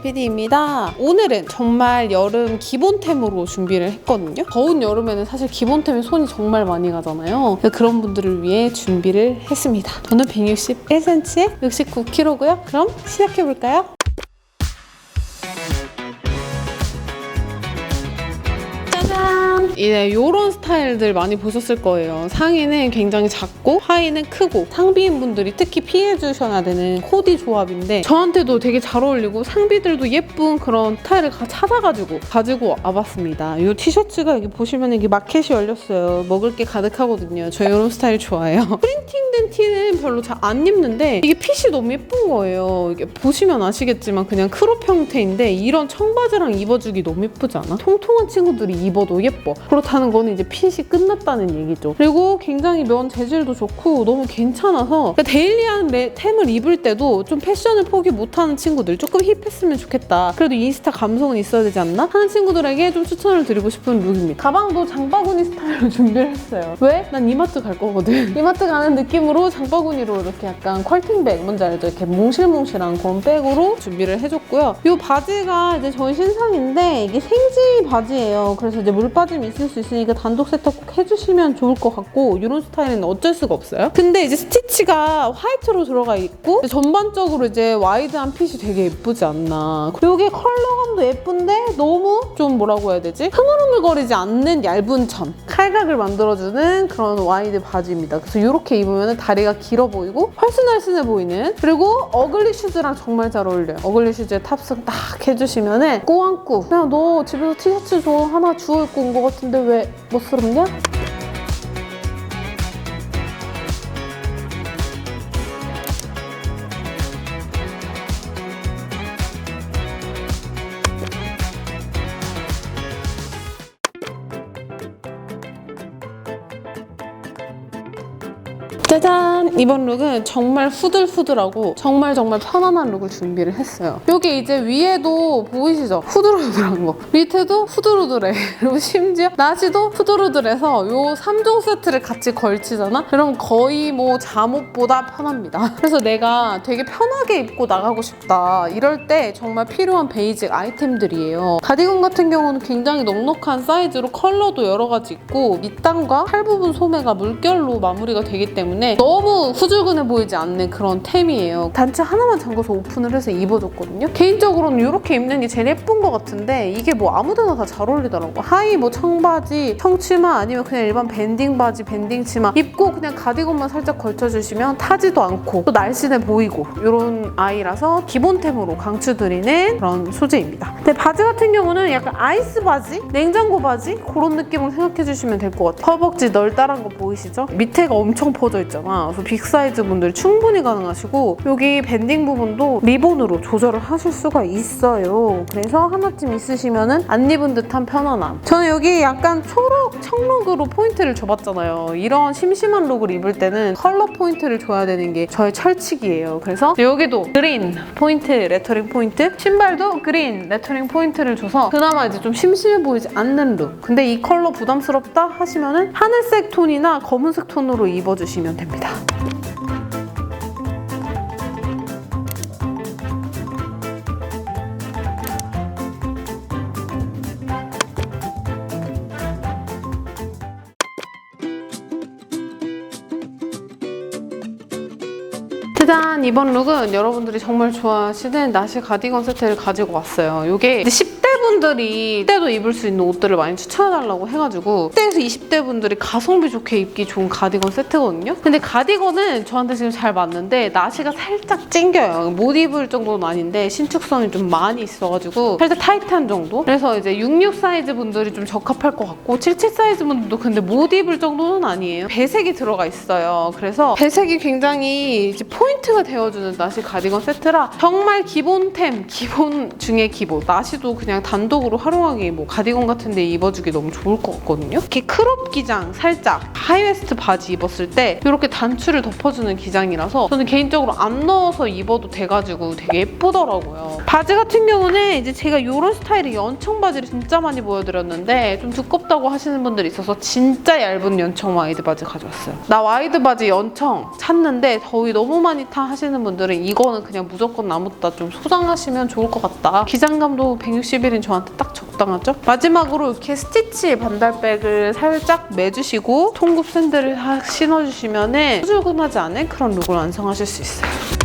PD입니다. 오늘은 정말 여름 기본템으로 준비를 했거든요. 더운 여름에는 사실 기본템에 손이 정말 많이 가잖아요. 그런 분들을 위해 준비를 했습니다. 저는 161cm에 69kg고요. 그럼 시작해볼까요? 이제 이런 스타일들 많이 보셨을 거예요. 상의는 굉장히 작고 하의는 크고 상비인 분들이 특히 피해 주셔야 되는 코디 조합인데 저한테도 되게 잘 어울리고 상비들도 예쁜 그런 스타일을 가- 찾아가지고 가지고 와봤습니다. 이 티셔츠가 여기 보시면 이게 마켓이 열렸어요. 먹을 게 가득하거든요. 저 이런 스타일 좋아해요. 프린팅된 티는 별로 잘 안 입는데 이게 핏이 너무 예쁜 거예요. 이게 보시면 아시겠지만 그냥 크롭 형태인데 이런 청바지랑 입어주기 너무 예쁘지 않아? 통통한 친구들이 입어도 예뻐. 그렇다는 거는 이제 핏이 끝났다는 얘기죠. 그리고 굉장히 면 재질도 좋고 너무 괜찮아서 그러니까 데일리한 레- 템을 입을 때도 좀 패션을 포기 못하는 친구들 조금 힙했으면 좋겠다. 그래도 인스타 감성은 있어야 되지 않나? 하는 친구들에게 좀 추천을 드리고 싶은 룩입니다. 가방도 장바구니 스타일로 준비를 했어요. 왜? 난 이마트 갈 거거든. 이마트 가는 느낌으로 장바구니로 이렇게 약간 컬팅백 뭔지 알죠? 이렇게 몽실몽실한 그런 백으로 준비를 해줬고요. 이 바지가 이제 전 신상인데 이게 생지 바지예요. 그래서 이제 물 빠짐이 있을 수 있으니까 단독 세탁 꼭 해주시면 좋을 것 같고 이런 스타일은 어쩔 수가 없어요. 근데 이제 스티치가 화이트로 들어가 있고 전반적으로 이제 와이드한 핏이 되게 예쁘지 않나. 이게 컬러감도 예쁜데 너무 좀 뭐라고 해야 되지? 흐물흐물거리지 않는 얇은 천. 칼각을 만들어주는 그런 와이드 바지입니다. 그래서 이렇게 입으면 다리가 길어 보이고 헐스날씬해 보이는 그리고 어글리 슈즈랑 정말 잘 어울려요. 어글리 슈즈에 탑승 딱 해주시면은 꼬안꾸 그냥 너 집에서 티셔츠 줘 하나 주워 입고 온 것 같은 데왜 멋스럽냐? 짜잔! 이번 룩은 정말 후들후들하고 정말 정말 편안한 룩을 준비를 했어요. 여기 이제 위에도 보이시죠? 후들후들한 거. 밑에도 후들후들해. 그리고 심지어 나시도 후들후들해서 요 3종 세트를 같이 걸치잖아? 그럼 거의 뭐 잠옷보다 편합니다. 그래서 내가 되게 편하게 입고 나가고 싶다. 이럴 때 정말 필요한 베이직 아이템들이에요. 가디건 같은 경우는 굉장히 넉넉한 사이즈로 컬러도 여러 가지 있고 밑단과 팔 부분 소매가 물결로 마무리가 되기 때문에 너무 후줄근해 보이지 않는 그런 템이에요. 단추 하나만 잠궈서 오픈을 해서 입어줬거든요. 개인적으로는 이렇게 입는 게 제일 예쁜 것 같은데 이게 뭐 아무데나 다 잘 어울리더라고. 하의 뭐 청바지, 청치마 아니면 그냥 일반 밴딩 바지, 밴딩 치마 입고 그냥 가디건만 살짝 걸쳐주시면 타지도 않고 또 날씬해 보이고 이런 아이라서 기본템으로 강추드리는 그런 소재입니다. 근데 바지 같은 경우는 약간 아이스 바지, 냉장고 바지 그런 느낌으로 생각해 주시면 될 것 같아요. 허벅지 널따란 거 보이시죠? 밑에가 엄청 퍼져 있 잖아. 그래서 빅 사이즈 분들 충분히 가능하시고 여기 밴딩 부분도 리본으로 조절을 하실 수가 있어요. 그래서 하나쯤 있으시면은 안 입은 듯한 편안함. 저는 여기 약간 초록 청록으로 포인트를 줘봤잖아요. 이런 심심한 룩을 입을 때는 컬러 포인트를 줘야 되는 게 저의 철칙이에요. 그래서 여기도 그린 포인트, 레터링 포인트, 신발도 그린 레터링 포인트를 줘서 그나마 이제 좀 심심해 보이지 않는 룩. 근데 이 컬러 부담스럽다 하시면은 하늘색 톤이나 검은색 톤으로 입어주시면 됩니다. 짜잔! 이번 룩은 여러분들이 정말 좋아하시는 나시 가디건 세트를 가지고 왔어요. 이게 10 대 분들이 10대도 입을 수 있는 옷들을 많이 추천해달라고 해가지고 10대에서 20대 분들이 가성비 좋게 입기 좋은 가디건 세트거든요. 근데 가디건은 저한테 지금 잘 맞는데 나시가 살짝 찡겨요. 못 입을 정도는 아닌데 신축성이 좀 많이 있어가지고 살짝 타이트한 정도? 그래서 이제 66 사이즈 분들이 좀 적합할 것 같고 77 사이즈 분들도 근데 못 입을 정도는 아니에요. 배색이 들어가 있어요. 그래서 배색이 굉장히 이제 포인트가 되어주는 나시 가디건 세트라 정말 기본템, 기본 중에 기본. 나시도 그냥 다 단독으로 활용하기 뭐 가디건 같은 데 입어주기 너무 좋을 것 같거든요. 이렇게 크롭 기장 살짝 하이웨스트 바지 입었을 때 이렇게 단추를 덮어주는 기장이라서 저는 개인적으로 안 넣어서 입어도 돼가지고 되게 예쁘더라고요. 바지 같은 경우는 이제 제가 이런 스타일의 연청 바지를 진짜 많이 보여드렸는데 좀 두껍다고 하시는 분들이 있어서 진짜 얇은 연청 와이드 바지 가져왔어요. 나 와이드 바지 연청 찾는데 더위 너무 많이 타 하시는 분들은 이거는 그냥 무조건 나무다 좀 소장하시면 좋을 것 같다. 기장감도 161인 저한테 딱 적당하죠? 마지막으로 이렇게 스티치 반달백을 살짝 매주시고 통굽 샌들을 싹 신어주시면 후줄근하지 않은 그런 룩을 완성하실 수 있어요.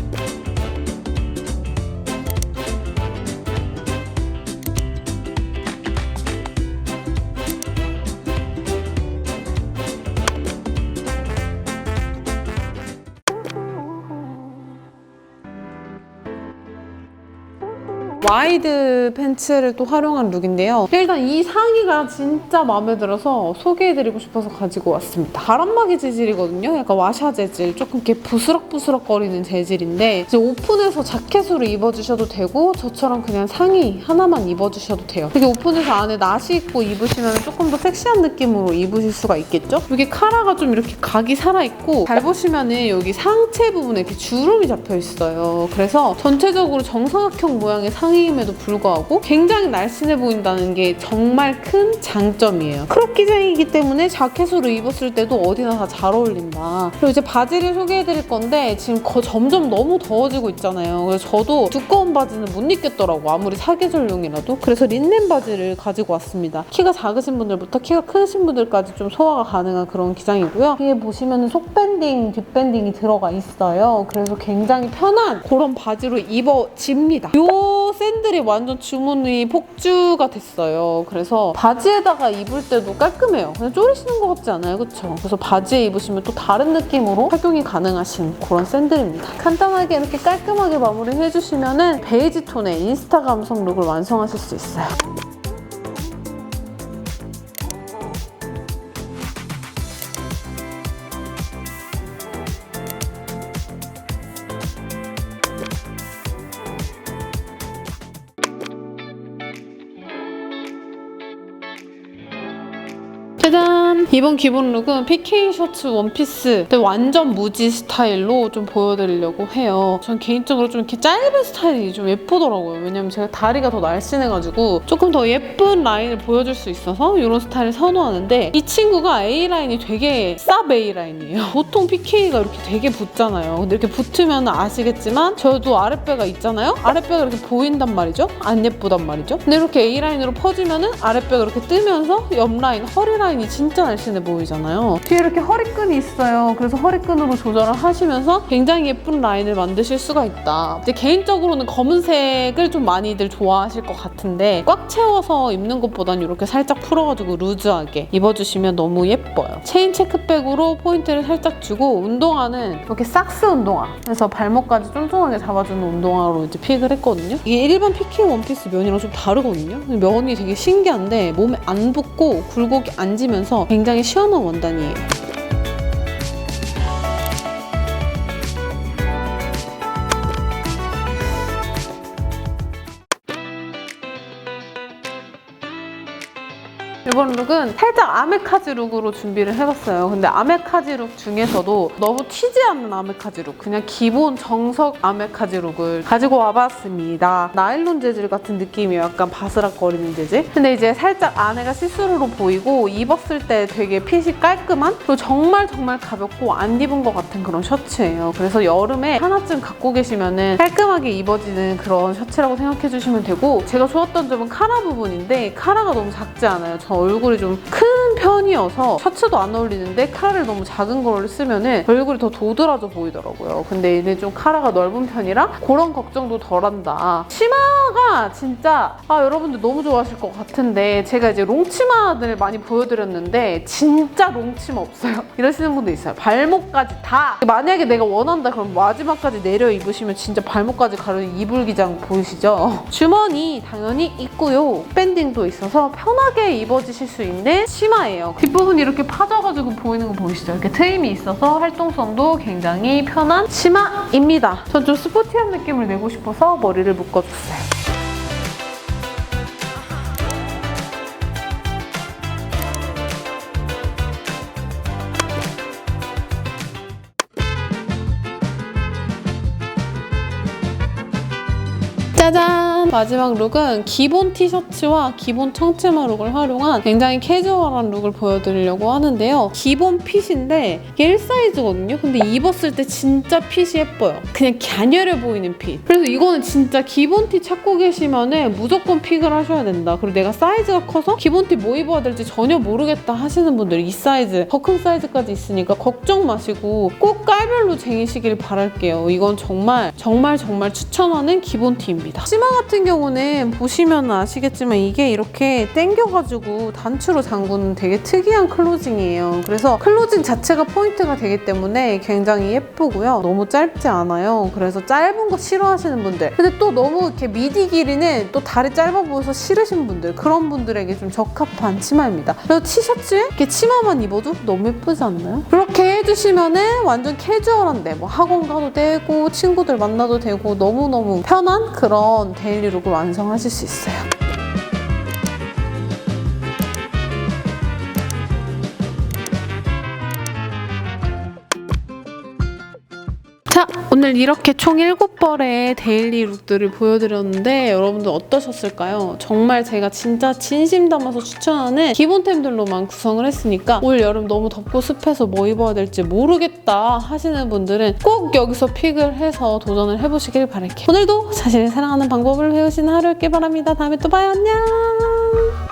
와이드 팬츠를 또 활용한 룩인데요. 일단 이 상의가 진짜 마음에 들어서 소개해드리고 싶어서 가지고 왔습니다. 바람막이 재질이거든요. 약간 와샤 재질, 조금 이렇게 부스럭부스럭 거리는 재질인데 이제 오픈해서 자켓으로 입어주셔도 되고 저처럼 그냥 상의 하나만 입어주셔도 돼요. 이렇게 오픈해서 안에 나시 입고 입으시면 조금 더 섹시한 느낌으로 입으실 수가 있겠죠? 여기 카라가 좀 이렇게 각이 살아있고 잘 보시면은 여기 상체 부분에 이렇게 주름이 잡혀 있어요. 그래서 전체적으로 정사각형 모양의 상의 임에도 불구하고 굉장히 날씬해 보인다는 게 정말 큰 장점이에요. 크롭 기장이기 때문에 자켓으로 입었을 때도 어디나 다 잘 어울린다. 그리고 이제 바지를 소개해드릴 건데 지금 거- 점점 너무 더워지고 있잖아요. 그래서 저도 두꺼운 바지는 못 입겠더라고. 아무리 사계절용이라도. 그래서 린넨 바지를 가지고 왔습니다. 키가 작으신 분들부터 키가 크신 분들까지 좀 소화가 가능한 그런 기장이고요. 뒤에 보시면 속밴딩, 뒷밴딩이 들어가 있어요. 그래서 굉장히 편한 그런 바지로 입어집니다. 요 샌들이 완전 주문이 폭주가 됐어요. 그래서 바지에다가 입을 때도 깔끔해요. 그냥 쪼리시는 것 같지 않아요? 그쵸? 그래서 바지에 입으시면 또 다른 느낌으로 활용이 가능하신 그런 샌들입니다. 간단하게 이렇게 깔끔하게 마무리 해주시면은 베이지 톤의 인스타 감성 룩을 완성하실 수 있어요. 이번 기본 룩은 PK 셔츠 원피스 완전 무지 스타일로 좀 보여드리려고 해요. 전 개인적으로 좀 이렇게 짧은 스타일이 좀 예쁘더라고요. 왜냐면 제가 다리가 더 날씬해가지고 조금 더 예쁜 라인을 보여줄 수 있어서 이런 스타일을 선호하는데 이 친구가 A라인이 되게 쌉 A라인이에요. 보통 PK가 이렇게 되게 붙잖아요. 근데 이렇게 붙으면 아시겠지만 저도 아랫배가 있잖아요? 아랫배가 이렇게 보인단 말이죠? 안 예쁘단 말이죠? 근데 이렇게 A라인으로 퍼지면은 아랫배가 이렇게 뜨면서 옆라인, 허리라인이 진짜 날씬해 보이잖아요. 이렇게 허리끈이 있어요. 그래서 허리끈으로 조절을 하시면서 굉장히 예쁜 라인을 만드실 수가 있다. 이제 개인적으로는 검은색을 좀 많이들 좋아하실 것 같은데 꽉 채워서 입는 것보단 이렇게 살짝 풀어가지고 루즈하게 입어주시면 너무 예뻐요. 체인 체크백으로 포인트를 살짝 주고 운동화는 이렇게 삭스 운동화. 그래서 발목까지 쫀쫀하게 잡아주는 운동화로 이제 픽을 했거든요. 이게 일반 PK 원피스 면이랑 좀 다르거든요. 면이 되게 신기한데 몸에 안 붙고 굴곡이 안 지면서 굉장히 시원한 원단이에요. 이번 룩은 살짝 아메카지 룩으로 준비를 해봤어요. 근데 아메카지 룩 중에서도 너무 튀지 않는 아메카지 룩, 그냥 기본 정석 아메카지 룩을 가지고 와봤습니다. 나일론 재질 같은 느낌이에요. 약간 바스락거리는 재질. 근데 이제 살짝 안에가 시스루로 보이고 입었을 때 되게 핏이 깔끔한 그리고 정말 정말 가볍고 안 입은 것 같은 그런 셔츠예요. 그래서 여름에 하나쯤 갖고 계시면은 깔끔하게 입어지는 그런 셔츠라고 생각해 주시면 되고 제가 좋았던 점은 카라 부분인데 카라가 너무 작지 않아요. 저 얼굴이 좀 큰 편이어서 셔츠도 안 어울리는데 카라를 너무 작은 걸 쓰면은 얼굴이 더 도드라져 보이더라고요. 근데 얘는 좀 카라가 넓은 편이라 그런 걱정도 덜한다. 치마가 진짜 아 여러분들 너무 좋아하실 것 같은데 제가 이제 롱치마들 많이 보여드렸는데 진짜 롱치마 없어요. 이러시는 분도 있어요. 발목까지 다 만약에 내가 원한다 그럼 마지막까지 내려 입으시면 진짜 발목까지 가르는 이불 기장 보이시죠? 주머니 당연히 있고요. 밴딩도 있어서 편하게 입어주실 수 있는 치마예요. 뒷부분이 이렇게 파져가지고 보이는 거 보이시죠? 이렇게 트임이 있어서 활동성도 굉장히 편한 치마입니다. 전 좀 스포티한 느낌을 내고 싶어서 머리를 묶어줬어요. 짜잔! 마지막 룩은 기본 티셔츠와 기본 청치마 룩을 활용한 굉장히 캐주얼한 룩을 보여드리려고 하는데요. 기본 핏인데 이게 1 사이즈거든요. 근데 입었을 때 진짜 핏이 예뻐요. 그냥 갸녀려 보이는 핏. 그래서 이거는 진짜 기본 티 찾고 계시면은 무조건 픽을 하셔야 된다. 그리고 내가 사이즈가 커서 기본 티 뭐 입어야 될지 전혀 모르겠다 하시는 분들 이 사이즈, 더 큰 사이즈까지 있으니까 걱정 마시고 꼭 깔별로 쟁이시길 바랄게요. 이건 정말 정말 정말 추천하는 기본 티입니다. 치마 같은 경우는 보시면 아시겠지만 이게 이렇게 당겨가지고 단추로 잠그는 되게 특이한 클로징이에요. 그래서 클로징 자체가 포인트가 되기 때문에 굉장히 예쁘고요. 너무 짧지 않아요. 그래서 짧은 거 싫어하시는 분들 근데 또 너무 이렇게 미디 길이는 또 다리 짧아 보여서 싫으신 분들 그런 분들에게 좀 적합한 치마입니다. 그래서 티셔츠에 이렇게 치마만 입어도 너무 예쁘지 않나요? 그렇게 해주시면은 완전 캐주얼한데 뭐 학원 가도 되고 친구들 만나도 되고 너무너무 편한 그런 데일리 룩을 완성하실 수 있어요. 오늘 이렇게 총 7벌의 데일리 룩들을 보여드렸는데 여러분들 어떠셨을까요? 정말 제가 진짜 진심 담아서 추천하는 기본템들로만 구성을 했으니까 올 여름 너무 덥고 습해서 뭐 입어야 될지 모르겠다 하시는 분들은 꼭 여기서 픽을 해서 도전을 해보시길 바랄게요. 오늘도 자신을 사랑하는 방법을 배우시는 하루였길 바랍니다. 다음에 또 봐요. 안녕!